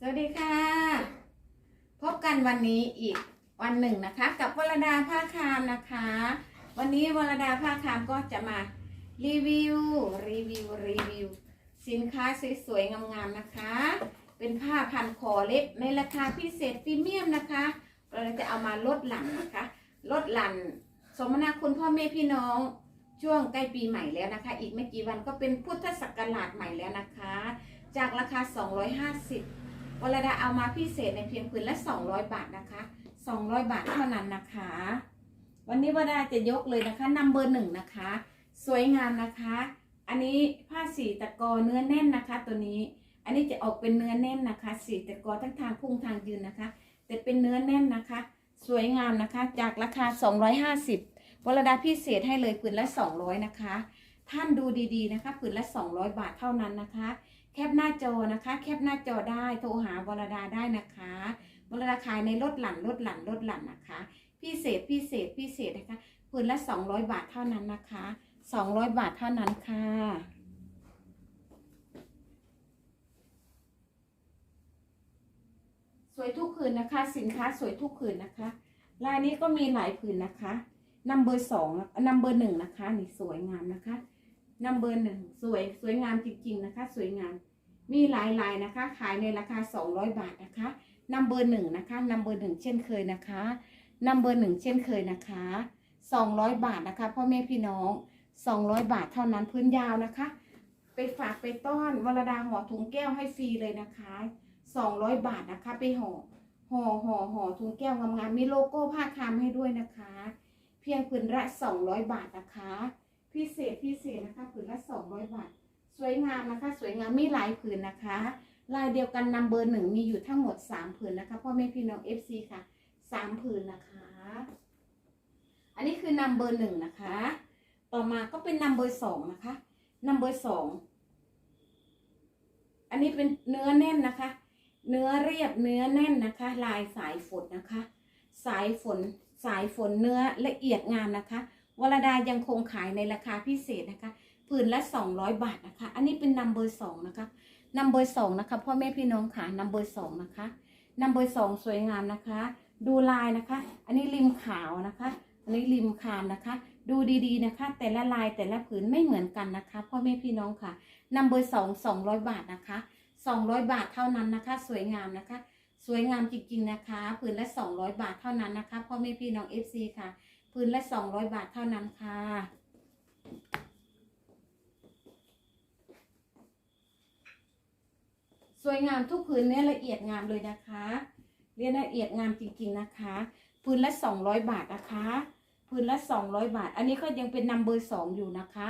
สวัสดีค่ะ พบกันวันนี้อีกวันหนึ่งนะคะ กับวรดาผ้าคามนะคะ วันนี้วรดาผ้าคามก็จะมารีวิวรีวิวรีวิว สินค้าสวยๆงามๆนะคะ เป็นผ้าพันคอเล็บในราคาพิเศษพรีเมียมนะคะ เราจะเอามาลดหลั่นนะคะลดหลั่นสมนาคุณพ่อแม่พี่น้องช่วงใกล้ปีใหม่แล้วนะคะ อีกไม่กี่วันก็เป็นพุทธศักราชใหม่แล้วนะคะ จากราคา 250 วรดาเอามาพิเศษในเพียงผืนละ 200 บาทนะคะ 200 บาทเท่านั้นนะคะ วันนี้วรดาจะยกเลยนะคะนัมเบอร์หนึ่งนะคะ สวยงามนะคะ อันนี้ผ้าสีตะกอเนื้อแน่นนะคะ ตัวนี้ อันนี้จะออกเป็นเนื้อแน่นนะคะ สีตะกอทั้งทางพุ่งทางยืนนะคะ แต่เป็นเนื้อแน่นนะคะ สวยงามนะคะ จากราคา 250วรดาพิเศษให้เลยผืนละ 200 นะคะ ท่านดูดีๆนะคะผืนละ 200 บาทเท่านั้นนะคะ แคปหน้าจอนะคะ แคปหน้าจอได้โทรหาวรดาได้นะคะวรดาขายในลดหลั่นลดหลั่นลดหลั่นนะคะ พิเศษพิเศษพิเศษนะคะผืนละ 200 บาทเท่านั้นนะคะ 200 บาทเท่านั้นค่ะสวยทุกผืนนะคะ สินค้าสวยทุกผืนนะคะลายนี้ก็มีหลายผืนนะคะนัมเบอร์สองนัมเบอร์หนึ่งนะคะนี่สวยงามนะคะ นัมเบอร์หนึ่งสวยสวยงามจริงๆนะคะ สวยงาม มีหลายลายนะคะ ขายในราคา 200 บาทนะคะนัมเบอร์หนึ่งนะคะนัมเบอร์หนึ่งเช่นเคยนะคะนัมเบอร์หนึ่งเช่นเคยนะคะ 200 บาทนะคะพ่อแม่พี่น้อง 200 บาทเท่านั้นพื้นยาวนะคะ ไปฝากไปต้อนวรดาห่อถุงแก้วให้ฟรีเลยนะคะ 200 บาทนะคะไปห่อห่อห่อห่อถุงแก้วงามๆมีโลโก้ผ้าคามให้ด้วยนะคะ เพียงผืนละ 200 บาทนะคะ พิเศษพิเศษนะคะผืนละ200บาท สวยงามนะคะ สวยงามมีหลายผืนนะคะ ลายเดียวกันนัมเบอร์หนึ่งมีอยู่ทั้งหมด3ผืนนะคะพ่อแม่พี่น้อง FC ค่ะ3ผืนนะคะ อันนี้คือนัมเบอร์หนึ่งนะคะ ต่อมาก็เป็นนัมเบอร์สองนะคะนัมเบอร์สองอันนี้เป็นเนื้อแน่นนะคะ เนื้อเรียบเนื้อแน่นนะคะ ลายสายฝนนะคะ สายฝนสายฝนเนื้อละเอียดงามนะคะ วรดายังคงขายในราคาพิเศษนะคะผืนละ 200 บาทนะคะ อันนี้เป็นนัมเบอร์สองนะคะนัมเบอร์สองนะคะพ่อแม่พี่น้องค่ะนัมเบอร์สองนะคะนัมเบอร์สองสวยงามนะคะ ดูลายนะคะ อันนี้ริมขาวนะคะ อันนี้ริมคามนะคะ ดูดีๆนะคะ แต่ละลายแต่ละผืนไม่เหมือนกันนะคะพ่อแม่พี่น้องค่ะนัมเบอร์สองสองร้อยบาทนะคะ200บาทเท่านั้นนะคะ สวยงามนะคะ สวยงามจริงๆนะคะ ผืนละ200บาทเท่านั้นนะคะพ่อแม่พี่น้อง FC ค่ะ ผืนละ200บาทเท่านั้นค่ะ สวยงามทุกผืนเนี่ยละเอียดงามเลยนะคะเรียนละเอียดงามจริงๆนะคะผืนละ200บาทนะคะผืนละ200บาท อันนี้ก็ยังเป็นนัมเบอร์สองอยู่นะคะ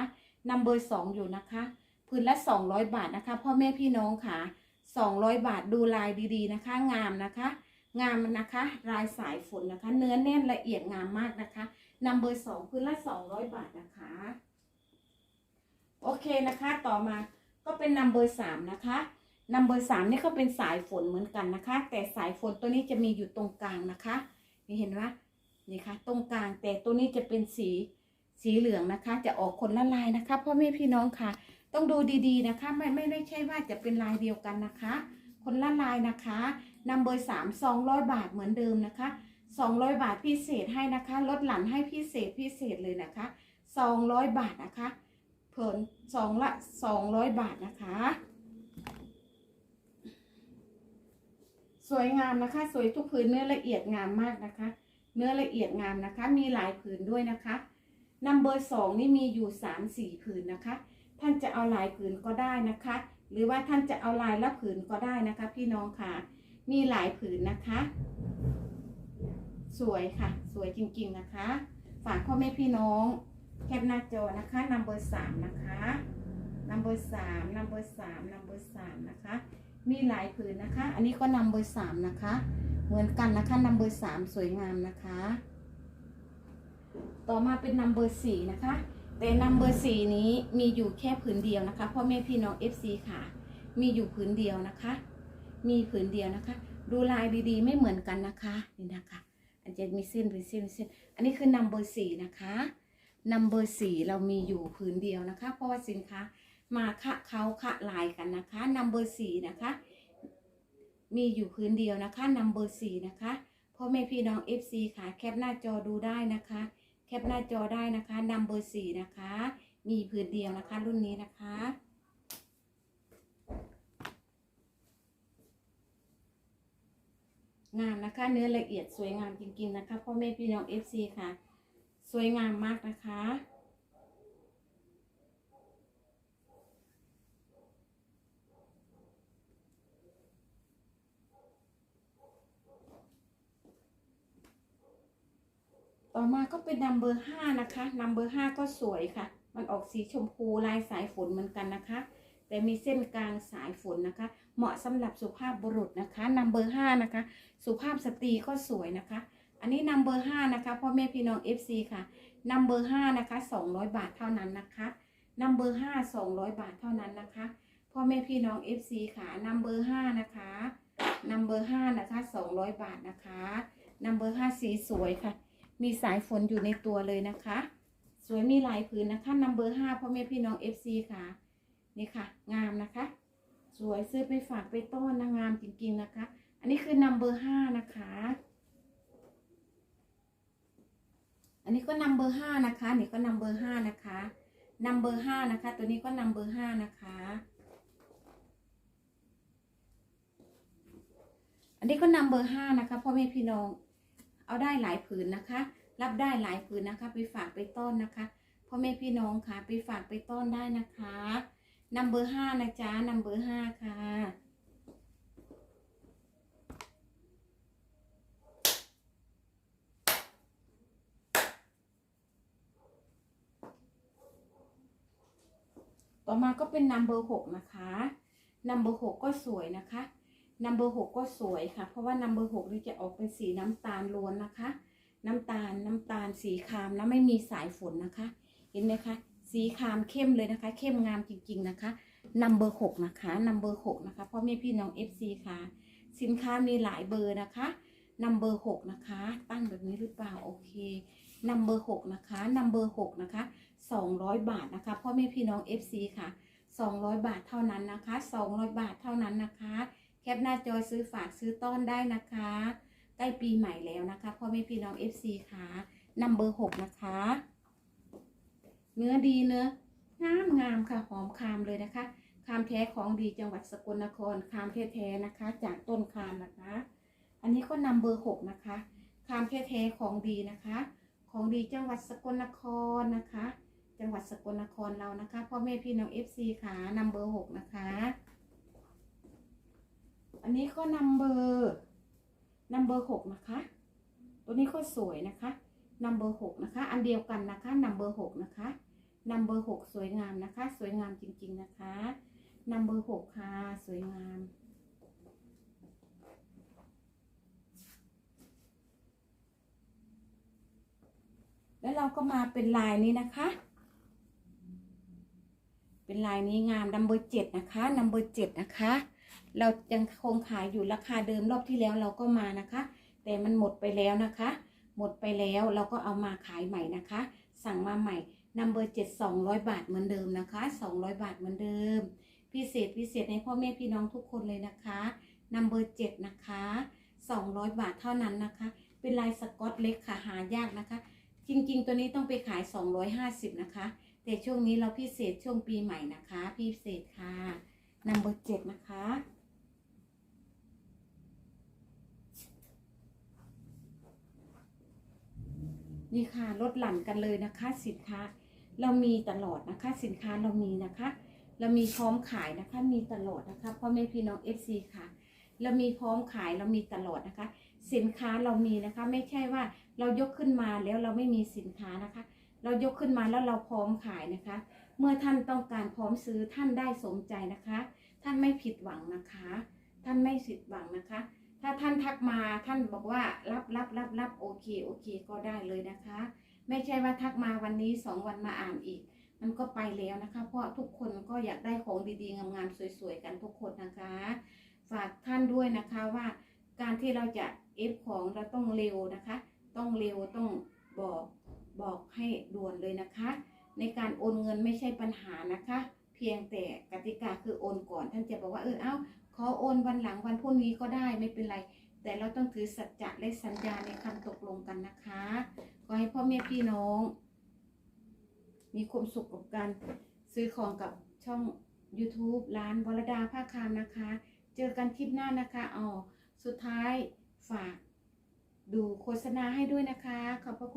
นัมเบอร์สองอยู่นะคะพื้นละ200บาทนะคะพ่อแม่พี่น้องค่ะ200บาทดูลายดีๆนะคะ งามนะคะ งามนะคะลายสายฝนนะคะ เนื้อแน่นละเอียดงามมากนะคะ นัมเบอร์สองพื้นละ200บาทนะคะ โอเคนะคะต่อมาก็เป็นนัมเบอร์สามนะคะนัมเบอร์สามนี่ก็เป็นสายฝนเหมือนกันนะคะ แต่สายฝนตัวนี้จะมีอยู่ตรงกลางนะคะนี่เห็นไหมนี่ค่ะ ตรงกลางแต่ตัวนี้จะเป็นสีสีเหลืองนะคะ จะออกคนละลายนะคะพ่อแม่พี่น้องค่ะ ต้องดูดีๆนะคะ ไม่ไม่ไม่ใช่ว่าจะเป็นลายเดียวกันนะคะ คนละลายนะคะนัมเบอร์สามสองร้อยบาทเหมือนเดิมนะคะ สองร้อยบาทพิเศษให้นะคะ ลดหลั่นให้พิเศษพิเศษเลยนะคะสองร้อยบาทนะคะเพิ่นสองละสองร้อยบาทนะคะ สวยงามนะคะ สวยทุกผืนเนื้อละเอียดงามมากนะคะ เนื้อละเอียดงามนะคะ มีหลายผืนด้วยนะคะนัมเบอร์สองนี่มีอยู่สามสี่ผืนนะคะ ท่านจะเอาลายผืนก็ได้นะคะ หรือว่าท่านจะเอาลายละผืนก็ได้นะคะ พี่น้องค่ะ มีหลายผืนนะคะ สวยค่ะ สวยจริงๆนะคะ ฝากพ่อแม่พี่น้อง แคปหน้าจอนะคะนัมเบอร์สามนะคะนัมเบอร์สามนัมเบอร์สามนัมเบอร์สามนะคะ มีหลายผืนนะคะ อันนี้ก็นัมเบอร์สามนะคะ เหมือนกันนะคะนัมเบอร์สามสวยงามนะคะ ต่อมาเป็นนัมเบอร์สี่นะคะแต่นัมเบอร์สี่นี้มีอยู่แค่ผืนเดียวนะคะพ่อแม่พี่น้อง FC ค่ะ มีอยู่ผืนเดียวนะคะ มีผืนเดียวนะคะ ดูลายดีๆ ไม่เหมือนกันนะคะนี่นะคะ อันจะมีเส้นเป็นเส้นเส้น อันนี้คือนัมเบอร์สี่นะคะนัมเบอร์สี่เรามีอยู่ผืนเดียวนะคะ เพราะว่าสินค้ามาคะเขาคะลายกันนะคะนัมเบอร์สี่นะคะ มีอยู่พื้นเดียวนะคะนัมเบอร์สี่นะคะพ่อแม่พี่น้อง FC ค่ะ แคปหน้าจอดูได้นะคะ แคปหน้าจอได้นะคะนัมเบอร์สี่นะคะ มีพื้นเดียวนะคะ รุ่นนี้นะคะ งามนะคะ เนื้อละเอียดสวยงามจริง ๆ นะคะพ่อแม่พี่น้อง FC ค่ะ สวยงามมากนะคะ ต่อมาก็เป็นนัมเบอร์ห้านะคะนัมเบอร์ห้าก็สวยค่ะ มันออกสีชมพูลายสายฝนเหมือนกันนะคะ แต่มีเส้นกลางสายฝนนะคะ เหมาะสำหรับสุภาพบุรุษนะคะนัมเบอร์ห้านะคะ สุภาพสตรีก็สวยนะคะ อันนี้นัมเบอร์ห้านะคะพ่อแม่พี่น้อง FC ค่ะนัมเบอร์ห้านะคะสองร้อยบาทเท่านั้นนะคะนัมเบอร์ห้าสองร้อยบาทเท่านั้นนะคะพ่อแม่พี่น้อง FC ค่ะนัมเบอร์ห้านะคะนัมเบอร์ห้านะคะสองร้อยบาทนะคะนัมเบอร์ห้าสีสวยค่ะ มีสายฝนอยู่ในตัวเลยนะคะ สวยมีลายผืนนะคะนัมเบอร์ห้าพ่อแม่พี่น้อง FC ค่ะนี่ค่ะ งามนะคะ สวยซื้อไปฝากไปต้อนนะงามจริงๆนะคะ อันนี้คือนัมเบอร์ห้านะคะ อันนี้ก็นัมเบอร์ห้านะคะนี่ก็นัมเบอร์ห้านะคะนัมเบอร์ห้านะคะ ตัวนี้ก็นัมเบอร์ห้านะคะ อันนี้ก็นัมเบอร์ห้านะคะพ่อแม่พี่น้อง เอาได้หลายผืนนะคะ รับได้หลายผืนนะคะ ไปฝากไปต้อนนะคะพ่อแม่พี่น้องค่ะ ไปฝากไปต้อนได้นะคะ นัมเบอร์ห้านะจ๊ะนัมเบอร์ห้าค่ะ ต่อมาก็เป็นนัมเบอร์หกนะคะนัมเบอร์หกก็สวยนะคะนัมเบอร์หกก็สวยค่ะ เพราะว่านัมเบอร์หกนี่จะออกเป็นสีน้ำตาลล้วนนะคะ น้ำตาลน้ำตาลสีครามแล้วไม่มีสายฝนนะคะ เห็นไหมคะ สีครามเข้มเลยนะคะ เข้มงามจริงๆนะคะนัมเบอร์หกนะคะนัมเบอร์หกนะคะพ่อแม่พี่น้อง FC ค่ะ สินค้ามีหลายเบอร์นะคะนัมเบอร์หกนะคะ ตั้งแบบนี้หรือเปล่าโอเคนัมเบอร์หกนะคะนัมเบอร์หกนะคะสองร้อยบาทนะคะพ่อแม่พี่น้อง FC ค่ะสองร้อยบาทเท่านั้นนะคะสองร้อยบาทเท่านั้นนะคะ แคปหน้าจอซื้อฝากซื้อต้อนได้นะคะใกล้ปีใหม่แล้วนะคะพ่อแม่พี่น้อง FC ค่ะนัมเบอร์หกนะคะ เนื้อดีเนื้องามงามค่ะหอมคามเลยนะคะ คามแท้ของดีจังหวัดสกลนครคามแท้ๆนะคะ จากต้นคามนะคะ อันนี้ก็นำเบอร์หกนะคะคามแท้ๆของดีนะคะ ของดีจังหวัดสกลนครนะคะ จังหวัดสกลนครเรานะคะพ่อแม่พี่น้องเอฟซีค่ะนำเบอร์หกนะคะ อันนี้ก็นำเบอร์นำเบอร์หกนะคะ ตัวนี้ก็สวยนะคะนำเบอร์หกนะคะ อันเดียวกันนะคะนำเบอร์หกนะคะ นำเบอร์หกสวยงามนะคะ สวยงามจริง ๆนะคะนำเบอร์หกค่ะ สวยงาม แล้วเราก็มาเป็นลายนี้นะคะ เป็นลายนี้งามนัมเบอร์เจ็ดนะคะนัมเบอร์เจ็ดนะคะ เรายังคงขายอยู่ราคาเดิมรอบที่แล้วเราก็มานะคะ แต่มันหมดไปแล้วนะคะ หมดไปแล้วเราก็เอามาขายใหม่นะคะ สั่งมาใหม่ นัมเบอร์เจ็ดสองร้อยบาทเหมือนเดิมนะคะสองร้อยบาทเหมือนเดิม พิเศษพิเศษให้พ่อแม่พี่น้องทุกคนเลยนะคะนัมเบอร์เจ็ดนะคะสองร้อยบาทเท่านั้นนะคะ เป็นลายสกอตเล็กค่ะหายากนะคะ จริง ๆ ตัวนี้ต้องไปขาย250นะคะแต่ช่วงนี้เราพิเศษช่วงปีใหม่นะคะ พิเศษค่ะนัมเบอร์เจ็ดนะคะนี่ค่ะลดหลั่นกันเลยนะคะสินค้า เรามีตลอดนะคะ สินค้าเรามีนะคะ เรามีพร้อมขายนะคะ มีตลอดนะคะพ่อแม่พี่น้อง FC ค่ะ เรามีพร้อมขายเรามีตลอดนะคะ สินค้าเรามีนะคะ ไม่ใช่ว่าเรายกขึ้นมาแล้วเราไม่มีสินค้านะคะ เรายกขึ้นมาแล้วเราพร้อมขายนะคะ เมื่อท่านต้องการพร้อมซื้อท่านได้สมใจนะคะ ท่านไม่ผิดหวังนะคะ ท่านไม่ผิดหวังนะคะ ถ้าท่านทักมาท่านบอกว่ารับรับรับรับโอเคโอเค ก็ได้เลยนะคะ ไม่ใช่ว่าทักมาวันนี้สองวันมาอ่านอีก มันก็ไปแล้วนะคะ เพราะทุกคนก็อยากได้ของดีๆงามๆสวยๆกันทุกคนนะคะ ฝากท่านด้วยนะคะว่า การที่เราจะเอฟของเราต้องเร็วนะคะ ต้องเร็วต้องบอกบอกให้ด่วนเลยนะคะ ในการโอนเงินไม่ใช่ปัญหานะคะ เพียงแต่กติกาคือโอนก่อน ท่านจะบอกว่าเออเอ้าขขอโอนวันหลังวันพรุ่งนี้ก็ได้ไม่เป็นไร แต่เราต้องถือสัจจะและสัญญาในคำตกลงกันนะคะขอให้พ่อแม่พี่น้อง มีความสุขกับการซื้อของกับช่อง YouTube ร้านวรดาผ้าคามนะคะ เจอกันคลิปหน้านะคะอ๋อสุดท้ายฝากดูโฆษณาให้ด้วยนะคะ ขอบพระคุณ